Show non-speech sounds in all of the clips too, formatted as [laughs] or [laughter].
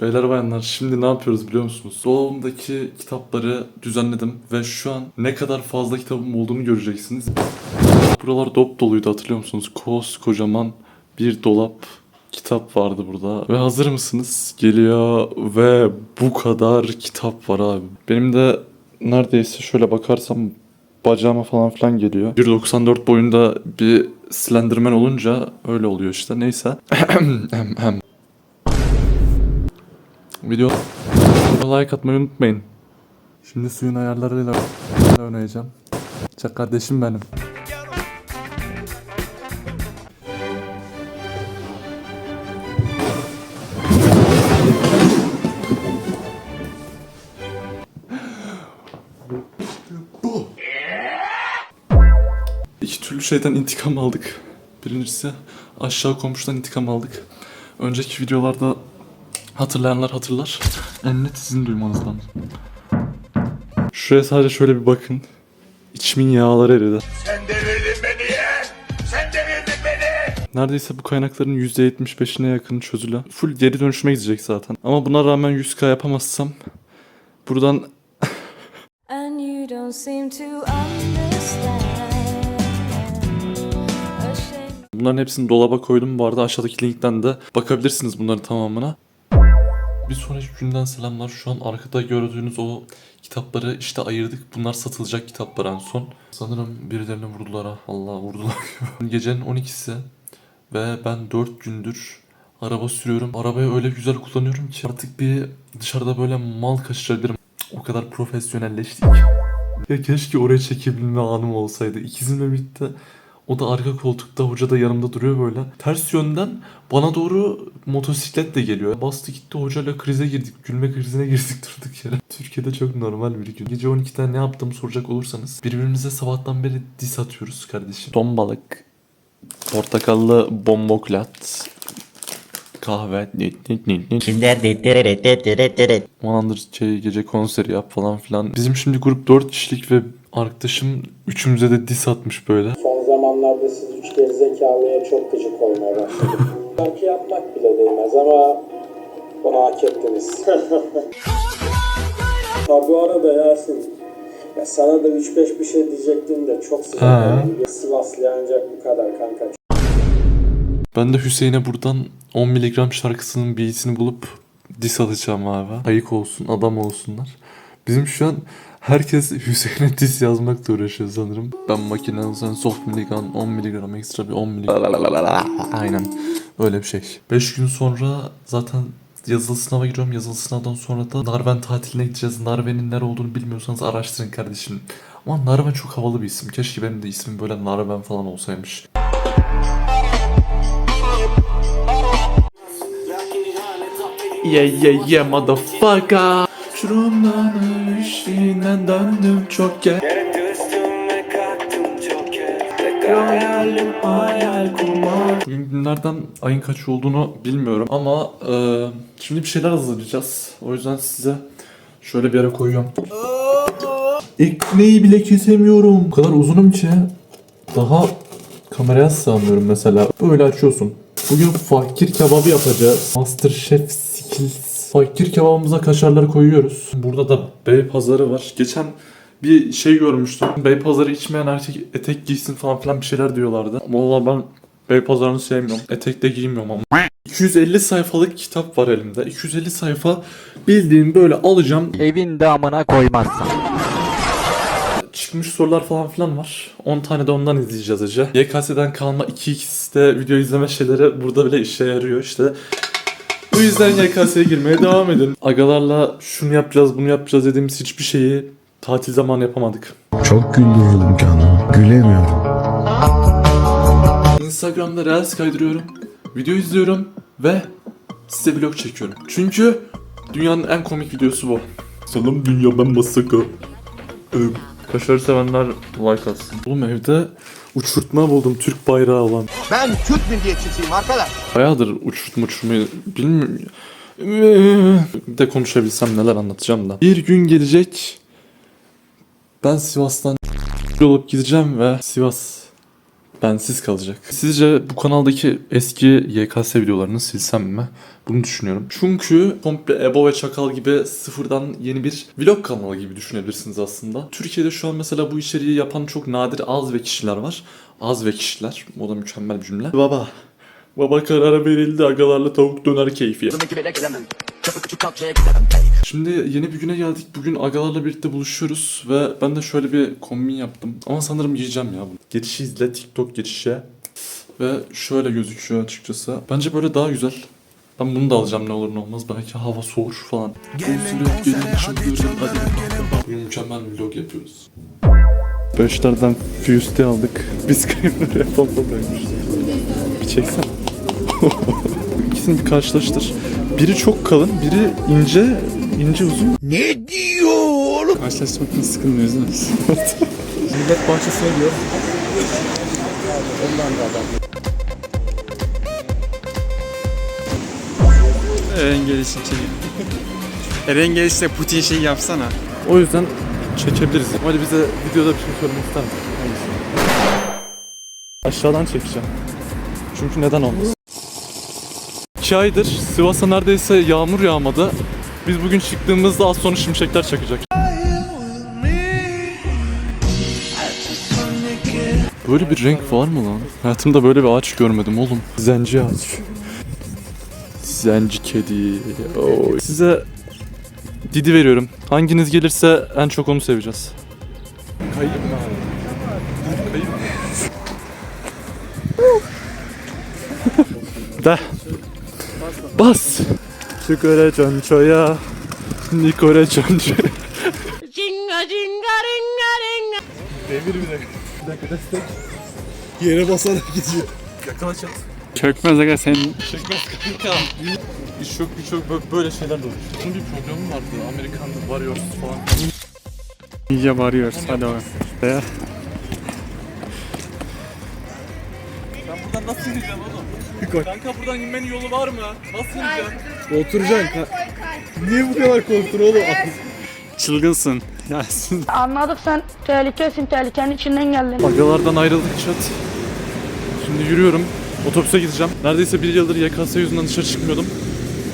Beyler bayanlar şimdi ne yapıyoruz biliyor musunuz? Dolabımdaki kitapları düzenledim ve şu an ne kadar fazla kitabım olduğunu göreceksiniz. Buralar dop doluydu hatırlıyor musunuz? Koskocaman bir dolap kitap vardı burada. Ve hazır mısınız? Geliyor ve bu kadar kitap var abi. Benim de neredeyse şöyle bakarsam bacağıma falan filan geliyor. 1.94 boyunda bir Slenderman olunca öyle oluyor işte. Neyse. [clears throat] Video like atmayı unutmayın. Şimdi suyun ayarlarıyla oynayacağım. Çak kardeşim benim. İki türlü şeyden intikam aldık. Birincisi aşağı komşudan intikam aldık. Önceki videolarda hatırlayanlar hatırlar. En net sizin duymanız lazım. Şuraya sadece şöyle bir bakın. İçimin yağları eridi. Sen devirdin beni ya. Sen devirdin beni. Neredeyse bu kaynakların %75'ine yakın çözülü. Full geri dönüşüme gidecek zaten. Ama buna rağmen 100k yapamazsam buradan [laughs] And you don't seem to understand. Bunların hepsini dolaba koydum. Bu arada aşağıdaki linkten de bakabilirsiniz bunların tamamına. Bir sonraki günden selamlar. Şu an arkada gördüğünüz o kitapları işte ayırdık. Bunlar satılacak kitaplar en son. Sanırım birilerini vurdular ha. Allah vurdular. [laughs] Gecenin 12'si ve ben 4 gündür araba sürüyorum. Arabayı öyle güzel kullanıyorum ki artık bir dışarıda böyle mal kaçırabilirim. O kadar profesyonelleştik. Ya keşke oraya çekebilme anım olsaydı. İkizimle birlikte o da arka koltukta hoca da yanımda duruyor böyle. Ters yönden bana doğru motosikletle geliyor. Bastı gitti hocayla krize girdik. Gülme krizine [laughs] girdik durduk yere. Türkiye'de çok normal bir gün. Gece 12'de ne yaptığımı soracak olursanız. Birbirimize sabahtan beri dis atıyoruz kardeşim. Ton balık. Portakallı bomboklat. Kahve. Nit nit nit nit. Kimler Manandır şey, gece konseri yap falan filan. Bizim şimdi grup 4 kişilik ve arkadaşım üçümüze de dis atmış böyle. Zamanlarda siz üç gerizekalıya çok gıcık olmaya başladım. [laughs] Belki yapmak bile değmez ama bunu hak ettiniz. [laughs] ha bu arada Yasin, ya sana da 3-5 bir şey diyecektim de çok sıcak. Ha. oldu. Sivaslı ancak bu kadar kanka. Ben de Hüseyin'e buradan 10 miligram şarkısının beatini bulup dis atacağım abi. Ayık olsun, adam olsunlar. Bizim şu an herkes [laughs] Hüseyin'e dis yazmakla uğraşıyor sanırım. Ben makine sen soft miligram 10 miligram ekstra bir 10 miligram. [laughs] Aynen öyle bir şey. 5 gün sonra zaten yazılı sınava giriyorum. Yazılı sınavdan sonra da Narven tatiline gideceğiz. Narven'in nere olduğunu bilmiyorsanız araştırın kardeşim. Ama Narven çok havalı bir isim. Keşke benim de ismim böyle Narven falan olsaymış. Yeah yeah yeah motherfucker Şurumdan işinden döndüm çok gel Hayalim hayal kurmak Bugün günlerden ayın kaç olduğunu bilmiyorum ama e, şimdi bir şeyler hazırlayacağız. O yüzden size şöyle bir yere koyuyorum. Ekmeği bile kesemiyorum. Bu kadar uzunum ki daha kameraya sığamıyorum mesela. Böyle açıyorsun. Bugün fakir kebabı yapacağız. Masterchef Skills. Fakir kebabımıza kaşarları koyuyoruz. Burada da bey pazarı var. Geçen bir şey görmüştüm. Bey pazarı içmeyen erkek etek giysin falan filan bir şeyler diyorlardı. Vallahi ben bey pazarını sevmiyorum. Etek de giymiyorum ama. 250 sayfalık kitap var elimde. 250 sayfa bildiğim böyle alacağım. Evin damına koymazsan. Çıkmış sorular falan filan var. 10 tane de ondan izleyeceğiz acı. YKS'den kalma 2x'te video izleme şeyleri burada bile işe yarıyor işte. Bu yüzden YKS'ye girmeye devam edin. Agalarla şunu yapacağız bunu yapacağız dediğimiz hiçbir şeyi tatil zamanı yapamadık. Çok güldürdüm canım. Gülemiyorum. Instagram'da reels kaydırıyorum. Video izliyorum ve size vlog çekiyorum. Çünkü dünyanın en komik videosu bu. Sanırım dünya ben masaka. Kaşarı sevenler like atsın. Oğlum evde uçurtma buldum Türk bayrağı olan. Ben Türk milliyetçisiyim arkadaş. Bayağıdır uçurtma uçurmayı bilmiyorum. Bir de konuşabilsem neler anlatacağım da. Bir gün gelecek. Ben Sivas'tan [laughs] olup gideceğim ve Sivas bensiz kalacak. Sizce bu kanaldaki eski YKS videolarını silsem mi? Bunu düşünüyorum. Çünkü komple Ebo ve Çakal gibi sıfırdan yeni bir vlog kanalı gibi düşünebilirsiniz aslında. Türkiye'de şu an mesela bu içeriği yapan çok nadir az ve kişiler var. Az ve kişiler. O da mükemmel bir cümle. Baba. Baba karara verildi agalarla tavuk döner keyfi. Şimdi yeni bir güne geldik. Bugün agalarla birlikte buluşuyoruz ve ben de şöyle bir kombin yaptım. Ama sanırım giyeceğim ya bunu. Geçişi izle TikTok geçişe. Ve şöyle gözüküyor açıkçası. Bence böyle daha güzel. Ben bunu da alacağım ne olur ne olmaz. Belki hava soğur falan. Gelin gelin çıldırın hadi. Bugün mükemmel bir vlog yapıyoruz. Beşlerden Fuse'de aldık. Biz kayıpları yapalım Bir çeksene. İkisini karşılaştır. Biri çok kalın, biri ince, ince uzun. Ne diyor? Karşılaşmaktan sıkılmıyoruz değil mi? Millet bahçesine gidiyor. Eren gelişi için. Eren gelişte Putin şey yapsana. O yüzden çekebiliriz. Hadi bize videoda bir şey söylemek ister misin? Aşağıdan çekeceğim. Çünkü neden olmasın? İki aydır Sivas'a neredeyse yağmur yağmadı. Biz bugün çıktığımızda az sonra şimşekler çakacak. Böyle bir renk var mı lan? Hayatımda böyle bir ağaç görmedim oğlum. Zenci ağaç. Zenci kedi. Oo. Size Didi veriyorum. Hanginiz gelirse en çok onu seveceğiz. Kayıp mı abi? Kayıp mı? De. Bas. Çukure çonçoya. Nikore çonçoya. Devir bir dakika. Bir dakika destek. Yere basarak gidiyor. Yakala çat. Çökmez aga sen Çekmez kanka. Birçok birçok böyle, böyle şeyler de olur. Bunun bir programı vardı. Amerikan Warriors falan. iyice varıyoruz. Hadi o. buradan nasıl ineceğim oğlum? Kanka buradan inmenin yolu var mı? Nasıl ineceğim? Oturacaksın. Niye bu kadar korktun oğlum? Çılgınsın. Ya siz- Anladık sen tehlikesin, tehlikenin içinden geldin. Agalardan ayrıldık çat. Şimdi yürüyorum. Otobüse gideceğim. Neredeyse bir yıldır YKS yüzünden dışarı çıkmıyordum.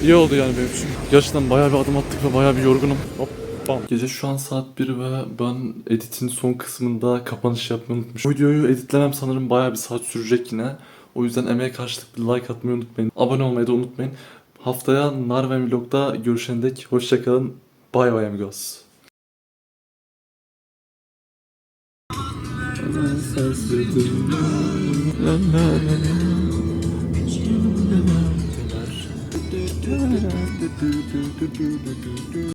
İyi oldu yani benim için. Gerçekten bayağı bir adım attık ve bayağı bir yorgunum. Hop bam. Gece şu an saat 1 ve ben editin son kısmında kapanış yapmayı unutmuşum. Videoyu editlemem sanırım bayağı bir saat sürecek yine. O yüzden emeğe karşılık bir like atmayı unutmayın. Abone olmayı da unutmayın. Haftaya Narven Vlog'da görüşene dek hoşçakalın. Bye bye amigos.